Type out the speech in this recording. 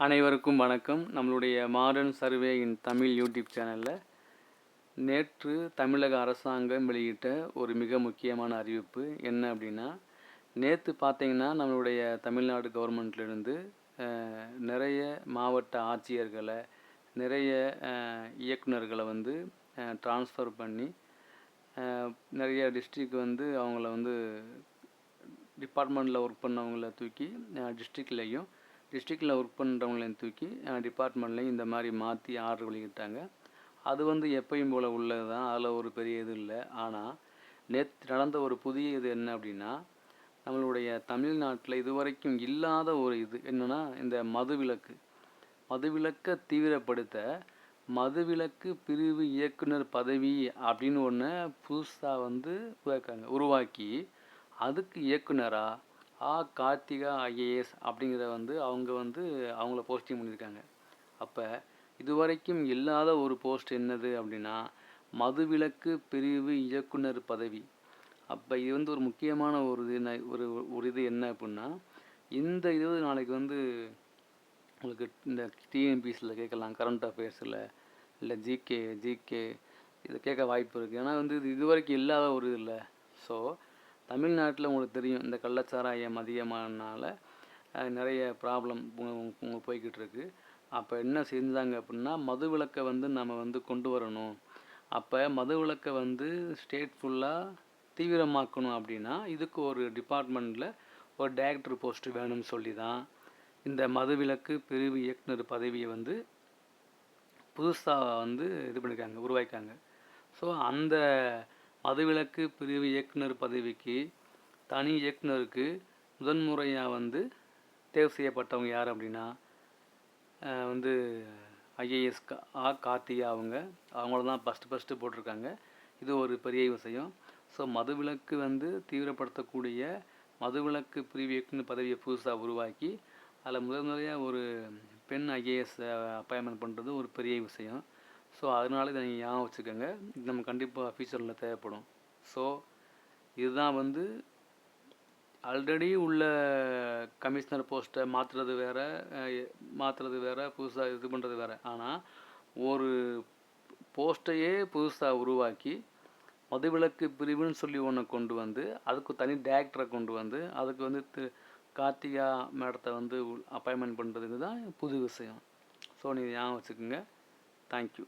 அனைவருக்கும் வணக்கம். நம்மளுடைய modern survey in Tamil YouTube சேனலில் நேற்று தமிழக அரசாங்கம் வெளியிட்ட ஒரு மிக முக்கியமான அறிவிப்பு என்ன அப்படின்னா நேற்று பார்த்தீங்கன்னா நம்மளுடைய தமிழ்நாடு கவர்மெண்ட்லேருந்து நிறைய மாவட்ட ஆட்சியர்களை நிறைய இயக்குநர்களை இயக்குனர்களை வந்து ட்ரான்ஸ்ஃபர் பண்ணி நிறைய டிஸ்ட்ரிக் வந்து அவங்கள வந்து டிபார்ட்மெண்ட்டில் ஒர்க் பண்ணவங்கள தூக்கி டிஸ்ட்ரிக்ட்லேயும் டிஸ்ட்ரிக்டில் ஒர்க் பண்ணுறவங்களையும் தூக்கி டிபார்ட்மெண்ட்லேயும் இந்த மாதிரி மாற்றி ஆர்டர் வெளியிட்டாங்க அது வந்து எப்பயும் போல் உள்ளது தான். அதில் ஒரு பெரிய இது இல்லை. ஆனால் நேற்று நடந்த ஒரு புதிய இது என்ன அப்படின்னா நம்மளுடைய தமிழ்நாட்டில் இதுவரைக்கும் இல்லாத ஒரு இது. என்னென்னா இந்த மதுவிலக்கு. மதுவிலக்கை தீவிரப்படுத்த மதுவிலக்கு பிரிவு இயக்குனர் பதவி அப்படின்னு ஒன்று புதுசாக வந்து உருவாக்காங்க உருவாக்கி அதுக்கு இயக்குனராக ஆ கார்த்திகா ஐஏஎஸ் அப்படிங்கிற வந்து அவங்க வந்து அவங்கள போஸ்டிங் பண்ணியிருக்காங்க. அப்போ இதுவரைக்கும் இல்லாத ஒரு போஸ்ட் என்னது அப்படின்னா மதுவிலக்கு பிரிவு இயக்குனர் பதவி. அப்போ இது வந்து ஒரு முக்கியமான ஒரு இது என்ன- ஒரு ஒரு இது என்ன அப்படின்னா இந்த இது நாளைக்கு வந்து உங்களுக்கு இந்த டிஎன்பிஎஸ்சியில் கேட்கலாம் கரண்ட் அஃபேர்ஸில் இல்லை ஜிகே ஜிகே இதை கேட்க வாய்ப்பு இருக்குது ஏன்னா வந்து இது இதுவரைக்கும் இல்லாத ஒரு இது இல்லை. ஸோ தமிழ்நாட்டில் உங்களுக்கு தெரியும் இந்த கள்ளச்சாராயம் அதிகமானால நிறைய ப்ராப்ளம் உங்களுக்கு போய்கிட்டு இருக்கு அப்போ என்ன செஞ்சாங்க அப்படின்னா மதுவிலக்கை வந்து நம்ம வந்து கொண்டு வரணும். அப்போ மது விளக்கை வந்து ஸ்டேட் ஃபுல்லாக தீவிரமாக்கணும் அப்படின்னா இதுக்கு ஒரு டிபார்ட்மெண்ட்டில் ஒரு டைரக்டர் போஸ்ட்டு வேணும்னு சொல்லி தான் இந்த மது விளக்கு பிரிவு இயக்குனர் பதவியை வந்து புதுசாக வந்து இது பண்ணியிருக்காங்க உருவாக்காங்க ஸோ அந்த மதுவிலக்கு பிரிவு இயக்குனர் பதவிக்கு தனி இயக்குனருக்கு முதன்முறையாக வந்து தேர்வு செய்யப்பட்டவங்க யார் அப்படின்னா வந்து ஐஏஎஸ் ஆ கார்த்திகா அவங்க. அவங்கள தான் ஃபஸ்ட்டு ஃபஸ்ட்டு போட்டிருக்காங்க. இது ஒரு பெரிய விஷயம். ஸோ மதுவிலக்கு வந்து தீவிரப்படுத்தக்கூடிய மதுவிலக்கு பிரிவு இயக்குனர் பதவியை புதுசாக உருவாக்கி அதில் முதல் முறையாக ஒரு பெண் ஐஏஎஸ் அப்பாயின்மெண்ட் பண்ணுறது ஒரு பெரிய விஷயம். ஸோ அதனால இதை நீங்கள் ஞாபகம் வச்சுக்கோங்க. இது நம்ம கண்டிப்பாக ஃபியூச்சரில் தேவைப்படும். ஸோ இதுதான் வந்து ஆல்ரெடி உள்ள கமிஷனர் போஸ்ட்டை மாற்றுறது வேறு மாற்றுறது வேறு புதுசாக இது பண்ணுறது வேறு. ஆனால் ஒரு போஸ்ட்டையே புதுசாக உருவாக்கி மதுவிலக்கு பிரிவுன்னு சொல்லி ஒன்று கொண்டு வந்து அதுக்கு தனி டேரக்டரை கொண்டு வந்து அதுக்கு வந்து திரு கார்த்திகா மேடத்தை வந்து அப்பாயின்மெண்ட் பண்ணுறது தான் புது விஷயம். ஸோ நீங்கள் ஞாபகம் வச்சுக்கோங்க. தேங்க்யூ